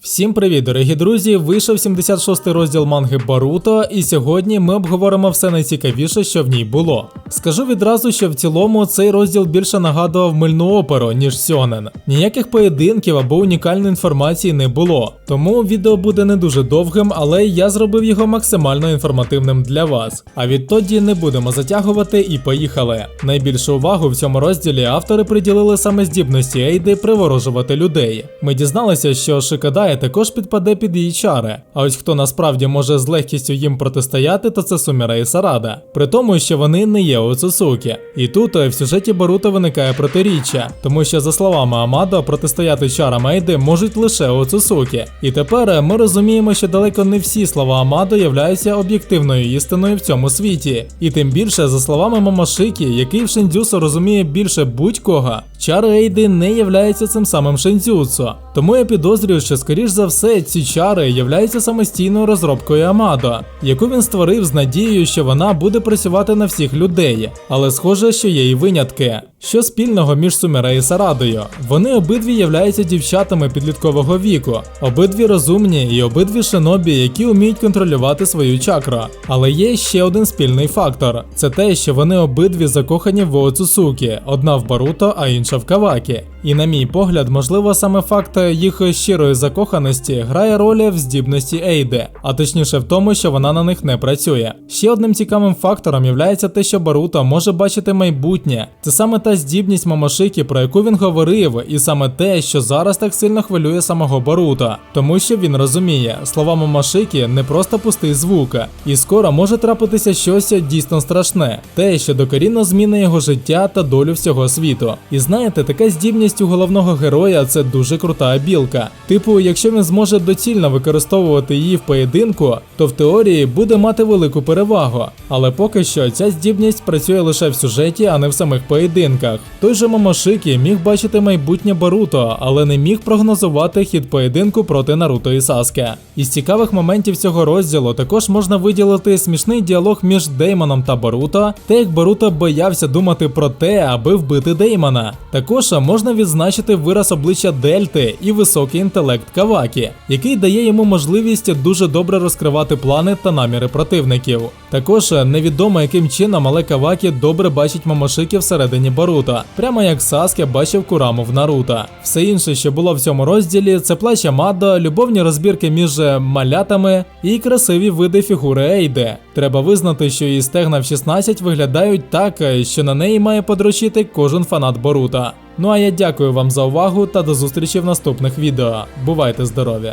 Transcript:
Всім привіт, дорогі друзі! Вийшов 76-й розділ манги Баруто, і сьогодні ми обговоримо все найцікавіше, що в ній було. Скажу відразу, що в цілому цей розділ більше нагадував мильну оперу, ніж сьонен. Ніяких поєдинків або унікальної інформації не було. Тому відео буде не дуже довгим, але я зробив його максимально інформативним для вас. А відтоді не будемо затягувати і поїхали. Найбільшу увагу в цьому розділі автори приділили саме здібності Ейди приворожувати людей. Ми дізналися, що Шикадає також підпаде під її чари. А ось хто насправді може з легкістю їм протистояти, то це Суміра і Сарада. При тому, що вони не є у Цусуки. І тут е, в сюжеті Баруто виникає протиріччя, тому що за словами Амадо, протистояти чарам Ейди можуть лише у Цусуки. І тепер е, ми розуміємо, що далеко не всі слова Амадо являються об'єктивною істиною в цьому світі. І тим більше, за словами Момошикі, який в Шиндзюсу розуміє більше будь-кого, чари Ейди не являються цим самим Шиндзюцу. Тому я підозрюю, що скоріш за все ці чари являються самостійною розробкою Амадо, яку він створив з надією, що вона буде працювати на всіх людей. Але схоже, що є і винятки. Що спільного між Суміра і Сарадою? Вони обидві являються дівчатами підліткового віку, обидві розумні і обидві шинобі, які вміють контролювати свою чакру. Але є ще один спільний фактор: це те, що вони обидві закохані в Оцусукі, одна в Баруто, а інша в Кавакі. І на мій погляд, можливо, саме факт їх щирої закоханості грає роль в здібності Ейди, а точніше в тому, що вона на них не працює. Ще одним цікавим фактором є те, що Баруто може бачити майбутнє. Це саме та здібність Мамошики, про яку він говорив, і саме те, що зараз так сильно хвилює самого Баруто, тому що він розуміє, слова Мамошики не просто пустий звук, і скоро може трапитися щось дійсно страшне, те, що докорінно змінить його життя та долю всього світу. І знаєте, така здібність у головного героя це дуже крута білка. Типу, якщо він зможе доцільно використовувати її в поєдинку, то в теорії буде мати велику перевагу. Але поки що ця здібність працює лише в сюжеті, а не в самих поєдинках. Той же Момошикі міг бачити майбутнє Баруто, але не міг прогнозувати хід поєдинку проти Наруто і Саске. Із цікавих моментів цього розділу також можна виділити смішний діалог між Деймоном та Баруто, те як Баруто боявся думати про те, аби вбити Деймона. Також можна відзначити вираз обличчя Дельти і високий інтелект Кавакі, який дає йому можливість дуже добре розкривати плани та наміри противників. Також невідомо яким чином, але Кавакі добре бачить Момошики всередині Баруто, прямо як Саске бачив Кураму в Наруто. Все інше, що було в цьому розділі, це плач Амадо, любовні розбірки між малятами і красиві види фігури Ейде. Треба визнати, що її стегна в 16 виглядають так, що на неї має подрочити кожен фанат Боруто. Ну а я дякую вам за увагу та до зустрічі в наступних відео. Бувайте здорові!